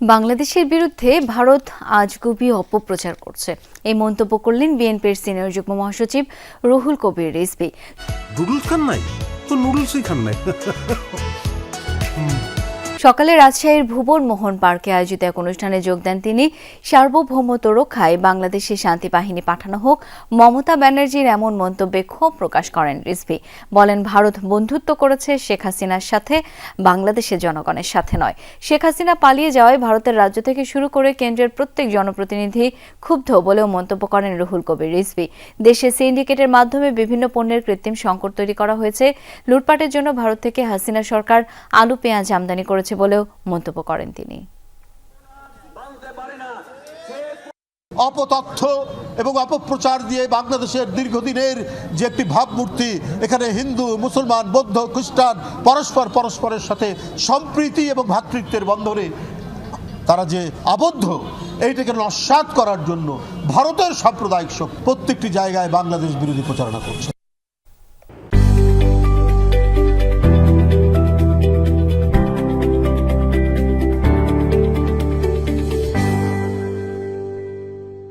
বাংলাদেশের বিরুদ্ধে ভারত আজ আজগুবি অপপ্রচার করছে। এই মন্তব্য করলেন বিএনপির সিনিয়র যুগ্ম মহাসচিব রুহুল কবির রিজবি নুডলস খান নাই? তো নুডলসই খান নাই। সকালে রাজশাহীর ভুবন মোহন পার্কে আয়োজিত এক অনুষ্ঠানে যোগ দেন তিনি। সার্বভৌমত্ব রক্ষায় বাংলাদেশে শান্তি বাহিনী পাঠানো হোক, মমতা ব্যানার্জির এমন মন্তব্যে ক্ষোভ প্রকাশ করেন রিজভি। বলেন, ভারত বন্ধুত্ব করেছে শেখ হাসিনার সাথে বাংলাদেশের জনগণের সাথে নয়। শেখ হাসিনা পালিয়ে যাওয়ায় ভারতের রাজ্য থেকে শুরু করে কেন্দ্রের প্রত্যেক জনপ্রতিনিধি ক্ষুব্ধ বলেও মন্তব্য করেন রুহুল কবির রিজভি। দেশে সিন্ডিকেটের মাধ্যমে বিভিন্ন পণ্যের কৃত্রিম সংকট তৈরি করা হয়েছে। লুটপাটের জন্য ভারত থেকে হাসিনা সরকার আলু, পেঁয়াজ আমদানি করেছে বলেও মন্তব্য করেন তিনি। অপতথ্য এবং অপপ্রচার দিয়ে বাংলাদেশের দীর্ঘদিনের যে একটি ভাবমূর্তি, এখানে হিন্দু, মুসলমান, বৌদ্ধ, খ্রিস্টান, পরস্পর পরস্পরের সাথে সম্প্রীতি এবং ভ্রাতৃত্বের বন্ধনে তারা যে আবদ্ধ, এইটাকে নস্বাত করার জন্য ভারতের সাম্প্রদায়িক প্রত্যেকটি জায়গায় বাংলাদেশ বিরোধী প্রচারণা করছে।